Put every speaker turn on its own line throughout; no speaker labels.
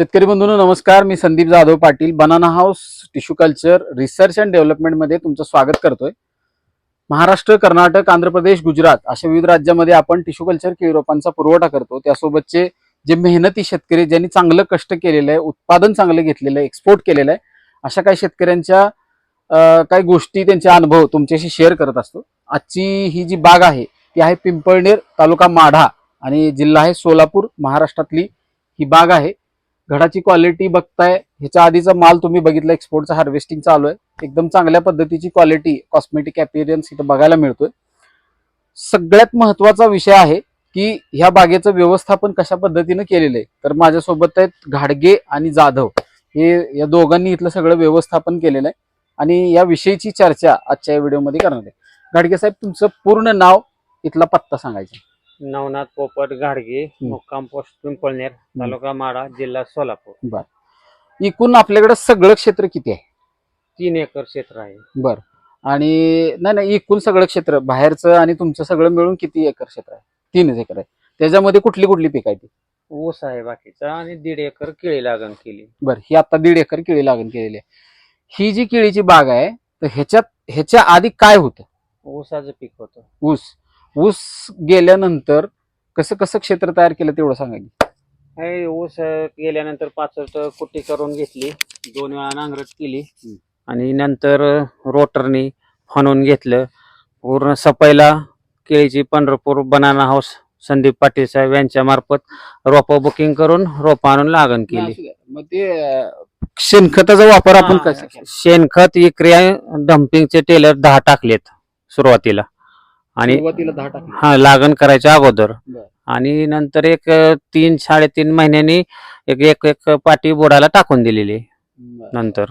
शेतकरी बंधूंनो नमस्कार. मी Sandeep Jadhav Patil banana house tissue culture research and डेव्हलपमेंटमध्ये तुमचं स्वागत करतोय. महाराष्ट्र कर्नाटक आंध्र प्रदेश गुजरात अशा विविध राज्यामध्ये आपण टिश्यू कल्चर केळी रोपांचा पुरवठा करतो. त्यासोबतचे जे मेहनती शेतकरी ज्यांनी चांगलं कष्ट केलेलं आहे उत्पादन चांगलं घेतलेलं आहे एक्सपोर्ट केलेलं आहे अशा काही शेतकऱ्यांच्या काही गोष्टी त्यांचे अनुभव तुमच्याशी शेअर करत असतो. आजची ही जी बाग आहे ती आहे पिंपळनेर तालुका माढा आणि जिल्हा आहे सोलापूर महाराष्ट्रातली ही बाग आहे. घडाची क्वालिटी बघताय ह्याच्या आधीचा माल तुम्ही बघितला एक्सपोर्टचा हार्वेस्टिंग चालू आहे एकदम चांगल्या पद्धतीची क्वालिटी कॉस्मेटिक अपिअरन्स इथं बघायला मिळतोय. सगळ्यात महत्त्वाचा विषय आहे की ह्या बागेचं व्यवस्थापन कशा पद्धतीनं केलेलं आहे. तर माझ्यासोबत आहेत घाडगे आणि जाधव. हे या दोघांनी इथलं सगळं व्यवस्थापन केलेलं आहे. आणि या विषयीची चर्चा आजच्या या व्हिडिओमध्ये करणार आहे. घाडगे साहेब तुमचं पूर्ण नाव इथला पत्ता सांगायचा.
नवनाथ पोपट गाडगे मुक्काम पोस्ट पिंपळनेर तालुका माडा जिल्हा सोलापूर.
एकूण आपल्याकडे सगळं क्षेत्र किती आहे?
तीन एकर क्षेत्र आहे.
बर. आणि नाही नाही एकूण सगळं क्षेत्र बाहेरचं आणि तुमचं सगळं मिळून किती एकर क्षेत्र आहे? तीनच एकर आहे. त्याच्यामध्ये कुठली कुठली पीक आहे ती?
ऊस आहे बाकीचा आणि दीड एकर केळी लागण केली.
बर ही आता दीड एकर केळी लागण केलेली आहे. ही जी केळीची बाग आहे तर ह्याच्यात ह्याच्या आधी काय होतं?
ऊसाचं पीक होतं.
ऊस. ऊस गेल्यानंतर कसं कसं क्षेत्र तयार केलं तेवढं सांगा की.
हे ऊस गेल्यानंतर पाचट कुट्टी करून घेतली. दोन वेळा नांगरट केली. आणि नंतर रोटरनी फणून घेतलं. पूर्ण सपायला केळीची पंढरपूर बनाना हाऊस संदीप पाटील साहेब यांच्या मार्फत रोपं बुकिंग करून रोपं आणून लागण केली.
मग ते शेणखताचा वापर आपण कसा
शेणखत विक्रिया डम्पिंगचे टेलर दहा टाकलेत सुरुवातीला. आणि
सुरुवातीला दहा टाकले.
हा लागण करायच्या अगोदर.
बरं.
आणि नंतर एक अ, तीन साडेतीन महिन्यांनी एक एक एक पाटी बुडाला टाकून दिलेली
बरं.
नंतर.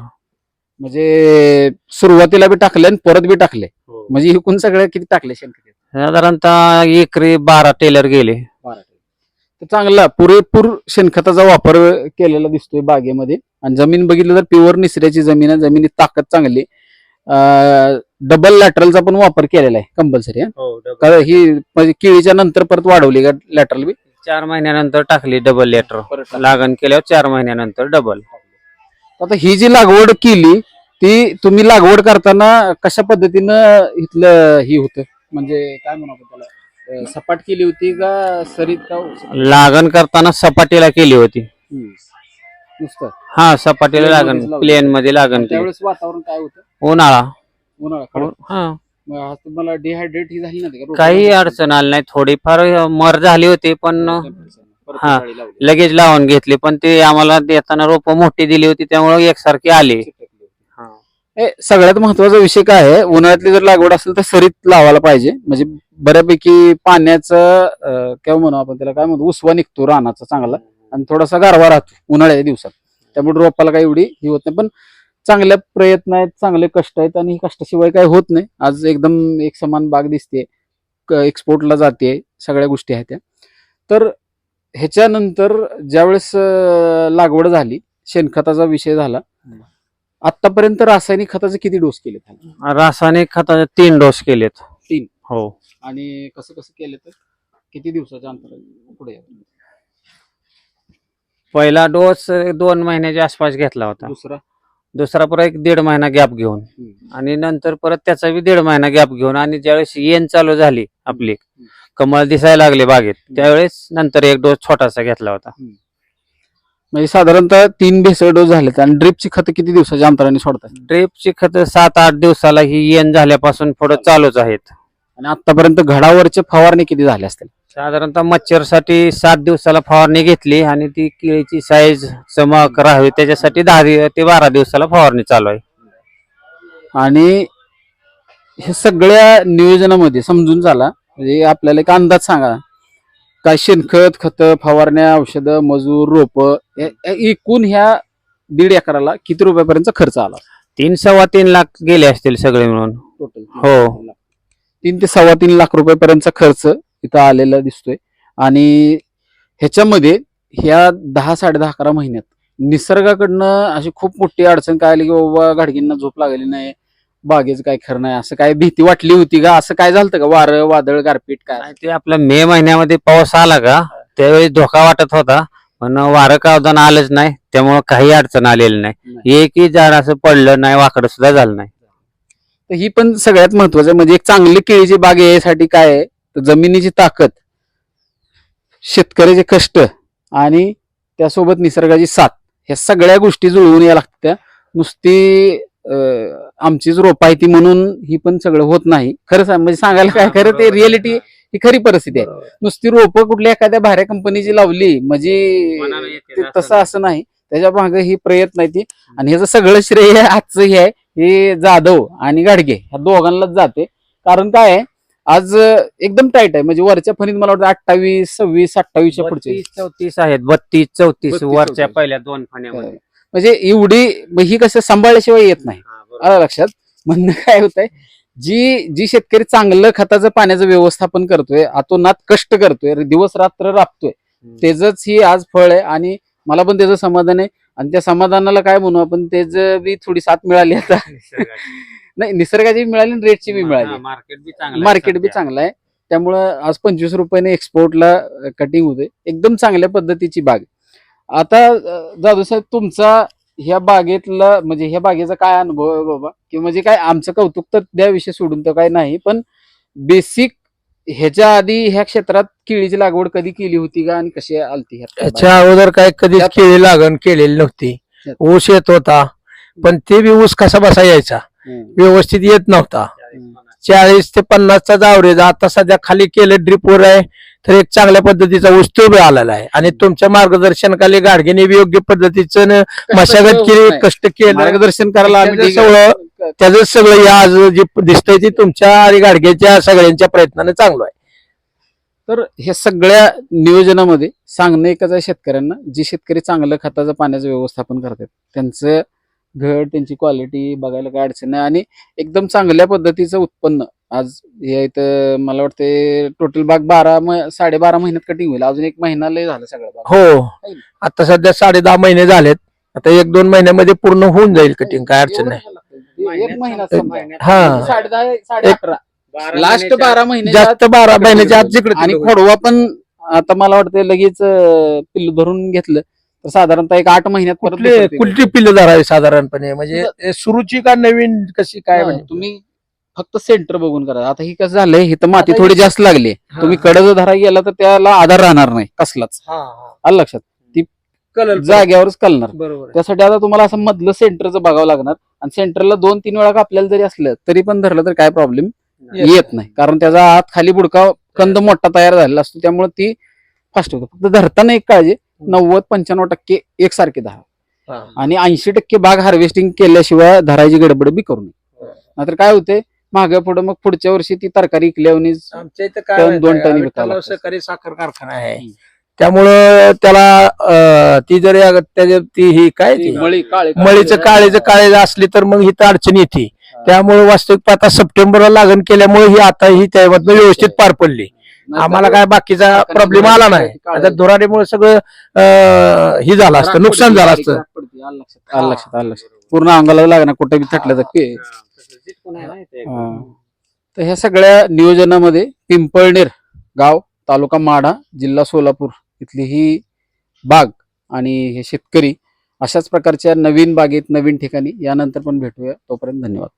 म्हणजे सुरुवातीला बी टाकले आणि परत बी टाकले. म्हणजे एकूण सगळे किती टाकले शेणखत
साधारणतः एकरी बारा टेलर गेले.
तर चांगला पुरेपूर शेणखताचा वापर केलेला दिसतोय बागेमध्ये. आणि जमीन बघितलं तर प्युअर निसऱ्याची जमीन आहे. जमिनीत ताकद चांगली. डबल लॅटरलचा पण वापर केलेला आहे कंपल्सरी कारण ही म्हणजे केळीच्या नंतर परत वाढवली का लॅटरल बी?
चार महिन्यानंतर टाकली डबल लेटर लागण केल्यावर चार महिन्यानंतर डबल
आता ही जी लागवड केली ती तुम्ही लागवड करताना कशा पद्धतीनं इथलं ही होतं? म्हणजे काय म्हणू आपण त्याला? अं, सपाट केली होती का सरीत का?
लागण करताना सपाटीला केली होती.
नुसतं?
हा सपाटीला लागण. प्लेन मध्ये लागण
त्यावेळेस वातावरण काय होतं?
उन्हाळा.
उन्हाळा कडक.
हा.
मग आज तुम्हाला डिहायड्रेट ही झाली ना
काही अडचण आली नाही. थोडीफार मर झाली होती पण हा. लगेच लावून घेतली पण ते आम्हाला देताना रोप मोठी दिली होती त्यामुळे एकसारखी आली.
सगळ्यात महत्त्वाचा विषय काय आहे? उन्हाळ्यातली जर लागवड असेल तर सरीत लावायला पाहिजे. म्हणजे बऱ्यापैकी पाण्याचं अं, काय म्हणू आपण त्याला? काय म्हणतो उसवा निघतो रानाचा चांगला. आणि थोडासा गारवा राहतो उन्हाळ्या दिवसात. त्यामुळे रोपाला काही एवढी ही होत नाही. पण चांगल्या प्रयत्न आहेत चांगले कष्ट आहेत आणि कष्टाशिवाय काही होत नाही. आज एकदम एक समान बाग दिसते एक्सपोर्टला जाते सगळ्या गोष्टी आहेत त्या. तर ह्याच्यानंतर ज्यावेळेस लागवड झाली शेणखताचा विषय झाला. आतापर्यंत रासायनिक खताचे किती डोस केले
रासायनिक खताचे तीन डोस केलेत.
तीन?
हो.
आणि कसं कसं केलं तर किती दिवसाच्या अंतराने पुढे
पहिला डोस दोन महिन्याच्या आसपास घेतला होता.
दुसरा?
दुसरा परत एक दीड महिना गॅप घेऊन. आणि नंतर परत त्याचा बी दीड महिना गॅप घेऊन आणि ज्यावेळेस येण चालू झाली आपली कमळ दिसायला लागले बागेत त्यावेळेस नंतर एक डोस छोटासा घेतला होता.
म्हणजे साधारणतः तीन भेसळ डोस झालेत आणि ड्रिपची खतं किती दिवसाच्या अंतराने सोडतात
ड्रेपची खत सात आठ दिवसाला ही येण झाल्यापासून पुढे चालूच आहेत.
आणि आतापर्यंत घडावरचे फवारणी किती झाले असतील?
साधारणतः मच्छरसाठी सात दिवसाला फवारणी घेतली आणि ती केळीची साईज चमक राहावी त्याच्यासाठी दहा दिव- ते बारा दिवसाला फवारणी चालू आहे.
आणि हे सगळ्या नियोजनामध्ये समजून झाला. म्हणजे आपल्याला एक अंदाज सांगा. काय शेणखत खत फवारण्या औषधं मजूर रोप एकूण ह्या दीड एकराला किती रुपयापर्यंत खर्च आला?
तीन सव्वा तीन लाख गेले असतील सगळे मिळून.
टोटल
हो.
तीन ते सव्वा तीन लाख रुपयापर्यंतचा खर्च इथं आलेला दिसतोय. आणि ह्याच्यामध्ये ह्या दहा साडे दहा अकरा महिन्यात निसर्गाकडनं अशी खूप मोठी अडचण काय आली की बाबा गाडगींना झोप लागली नाही बागेचं काय खरं नाही असं काय भीती वाटली होती का? असं काय झालं का? वारं वादळ गारपीट काय?
ते आपला मे महिन्यामध्ये पाऊस आला का त्यावेळी धोका वाटत होता पण वारं कावदान आलंच नाही त्यामुळं काही अडचण आलेली नाही. एकही झाड असं पडलं नाही वाकडं सुद्धा झालं नाही.
तर ही पण सगळ्यात महत्वाचं. म्हणजे एक चांगली केळीची बाग यासाठी काय जमिनीची ताकद शेतकऱ्याचे कष्ट आणि त्यासोबत निसर्गाची साथ ह्या सगळ्या गोष्टी जुळवून या लागत्या नुसती आमचीच रोप आहे ती म्हणून ही पण सगळं होत नाही. खरं सांग म्हणजे सांगायला काय खरं ते रिअलिटी ही खरी परिस्थिती आहे. नुसती रोपं कुठल्या एखाद्या भाऱ्या कंपनीची लावली म्हणजे तसं असं नाही. त्याच्यामागे ही प्रयत्न आहे ती. आणि ह्याचं सगळं श्रेय आजचं हे आहे हे जाधव आणि गाडगे ह्या दोघांनाच जाते. कारण काय आहे आज एकदम टाईट आहे. म्हणजे वरच्या फणीत मला वाटतं अठ्ठावीस सव्वीस अठ्ठावीसच्या पुढचे.
बत्तीस चौतीस आहेत. बत्तीस चौतीस वरच्या. पहिल्या दोन फण्यामध्ये.
म्हणजे एवढी मग ही कसं सांभाळल्याशिवाय येत नाही.
हा, बरोबर.
आलं लक्षात? म्हणणं काय होतंय जी जी शेतकरी चांगलं खताचं पाण्याचं व्यवस्थापन करतोय अतोनात कष्ट करतोय दिवस रात्र राबतोय
हम्म.
त्याच ही आज फळ आहे आणि मला पण त्याचं समाधान आहे. आणि त्या समाधानाला काय म्हणू आपण त्याच बी थोडी साथ मिळाली आता. नाही निसर्गाची मिळाली आणि रेटची बी मिळाली
हा, मार्केट बी चांगलं
मार्केट बी. चांगलं आहे त्यामुळं आज पंचवीस रुपयाने एक्सपोर्टला कटिंग होते एकदम चांगल्या पद्धतीची बाग आता जाधव साहेब तुमचा ह्या बागेतला म्हणजे ह्या बागेचा काय अनुभव आहे बाबा किंवा म्हणजे काय आमचं कौतुक तर त्या विषयी सोडून तर काय नाही पण बेसिक ह्याच्या आधी ह्या क्षेत्रात केळीची लागवड कधी केली होती का आणि कशी आलती ह्यात
याच्या अगोदर काय कधीच
त्यात-
केळी लागण केलेली नव्हती. ऊस येत होता पण ते बी ऊस कसा बसा यायचा. व्यवस्थित येत नव्हता. चाळीस ते पन्नासचा ऍव्हरेज आता सध्या खाली केलं ड्रिपवर आहे तर एक चांगल्या पद्धतीचा ऊस तो बी आलेला आहे आणि तुमच्या मार्गदर्शनाखाली गाडगेने योग्य पद्धतीचं न मशागत केली. कष्ट केलं
मार्गदर्शन करायला आम्ही आहे.
त्याचं सगळं या आज जे दिसतंय ते तुमच्या आणि गाडगेच्या सगळ्यांच्या प्रयत्नाने चांगलं आहे
तर हे सगळ्या नियोजनामध्ये सांगणं एकच आहे शेतकऱ्यांना जे शेतकरी चांगलं खताचं पाण्याचं व्यवस्थापन करतात त्यांचं घड त्यांची क्वालिटी बघायला काय अडचण नाही. आणि एकदम चांगल्या पद्धतीचं उत्पन्न. आज हे इथं मला वाटते टोटल बाग बारा साडेबारा महिन्यात कटिंग होईल. अजून एक महिना लय झालं सगळं बाग
हो. आता सध्या साडे दहा महिने झालेत. आता एक दोन महिन्यामध्ये पूर्ण होऊन जाईल कटिंग काय अडचण नाही.
एक महिना.
हा.
साडे दहा साडे अकरा लास्ट बारा महिने
जास्त बारा महिन्याच्या आत जिकडे
आणि खोडवा पण आता मला वाटतं लगेच पिल्लू धरून घेतलं. तर साधारणतः एक आठ महिन्यात परत
कुठले
दुसरं पीक.
कुठली पिल्लं धरावी साधारणपणे? म्हणजे हे सुरूची का नवीन कशी काय म्हणजे?
तुम्ही फक्त सेंटर बघून करा. आता ही कसं झालंय ही तर माती
आता
थोडी
ही-
जास्त लागली.
हा.
तुम्ही कडं धरा गेला तर त्याला आधार राहणार नाही कसलाच.
हा, हा.
आलं लक्षात?
कळलं
जाग्यावरच कलणार.
बरोबर आहे.
त्यासाठी आता तुम्हाला असं मधलं सेंटरचं बघावं लागणार. आणि सेंटरला दोन तीन वेळा आपल्याला जरी असलं तरी पण धरलं तर काय प्रॉब्लेम. येत नाही. कारण त्याचा आत खाली बुडका कंद मोठा तयार झालेला असतो त्यामुळे ती फास्ट होतो. फक्त धरताना एक काळजी. नव्वद पंच्याण्णव टक्के एकसारखे धरा. आणि ऐंशी टक्के बाग हार्वेस्टिंग केल्याशिवाय धरायची गडबड बी करू नये. नाहीतर काय होते? मागे पुढे मग पुढच्या वर्षी ती तरकारी इकल्यावनीच
आमच्या इथं काय
टन,
माहिती
दोन टन विकायला.
सहकारी साखर कारखाना आहे. त्यामुळं त्याला ती जरी ती ही काय ती?
मळी काळे
मळीचं काळेचं काळे असली तर मग ही तर अडचण येते. त्यामुळे वास्तविक आता सप्टेंबरला लागण केल्यामुळे ही आता ही त्यामधनं व्यवस्थित पार पडली. आम्हाला काय बाकीचा प्रॉब्लेम आला नाही. आता धुराडीमुळे सगळं ही झालं असतं नुकसान झालं असतं.
आलं लक्षात. आलं लक्षात पूर्ण अंगाला लागणार कुठे बी थटलं तर. तर ह्या सगळ्या नियोजनामध्ये पिंपळनेर गाव तालुका माढा जिल्हा सोलापूर इथली ही बाग आणि हे शेतकरी अशाच प्रकारच्या नवीन बागेत नवीन ठिकाणी यानंतर पण भेटूया. तोपर्यंत धन्यवाद.